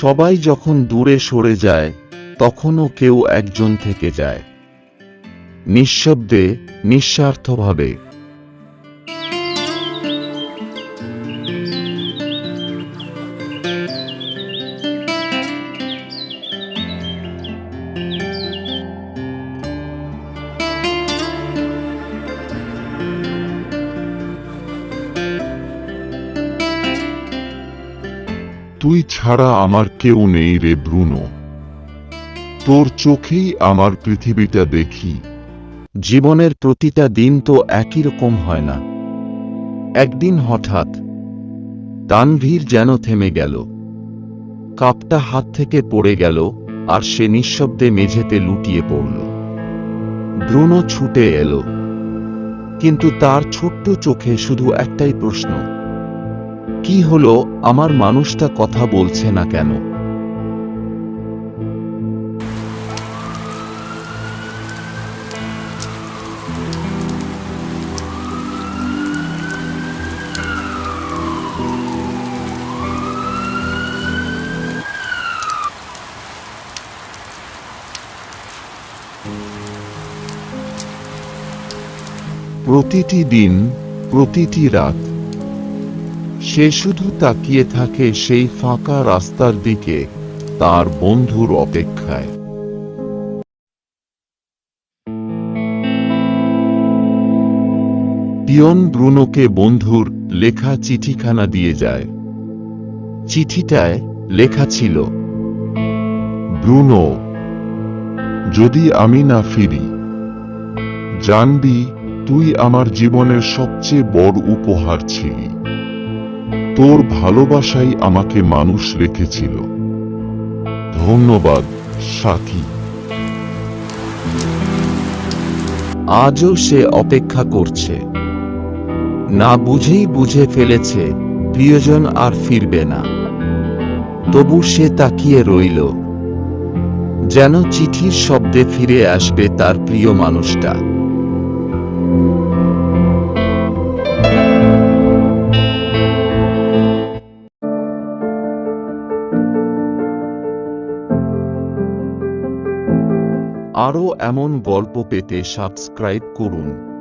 সবাই যখন দূরে সরে যায় তখনও কেউ একজন থেকে যায়। নিঃশব্দে নিঃস্বার্থভাবে। তুই ছাড়া আমার কেউ নেই রে ব্রুনো। তোর চোখেই আমার পৃথিবীটা দেখি। জীবনের প্রতিটা দিন তো একই রকম হয় না। একদিন হঠাৎ তানভীর যেন থেমে গেল। কাপটা হাত থেকে পড়ে গেল আর সে নিঃশব্দে মেঝেতে লুটিয়ে পড়ল। ব্রুনো ছুটে এলো। কিন্তু তার ছোট্ট চোখে শুধু একটাই প্রশ্ন কি হলো? আমার মানুষটা কথা বলছে না কেন? প্রতিটি দিন প্রতিটি রাত সে শুধু তাকিয়ে থাকে সেই ফাঁকা রাস্তার দিকে, তার বন্ধুর অপেক্ষায়। পিয়ন ব্রুনোকে বন্ধুর লেখা চিঠিখানা দিয়ে যায়। চিঠিটায় লেখা ছিল, ব্রুনো, যদি আমি না ফিরি, জানবি তুই আমার জীবনের সবচেয়ে বড় উপহার ছিলি। তোর ভালোবাসাই আমাকে মানুষ রেখেছিল। ধন্যবাদ, সাথী। আজও সে অপেক্ষা করছে। না বুঝেই বুঝে ফেলেছে, প্রিয়জন আর ফিরবে না। তবু সে তাকিয়ে রইল। যেন চিঠির শব্দে ফিরে আসবে তার প্রিয় মানুষটা। আরও এমন গল্প পেতে সাবস্ক্রাইব করুন।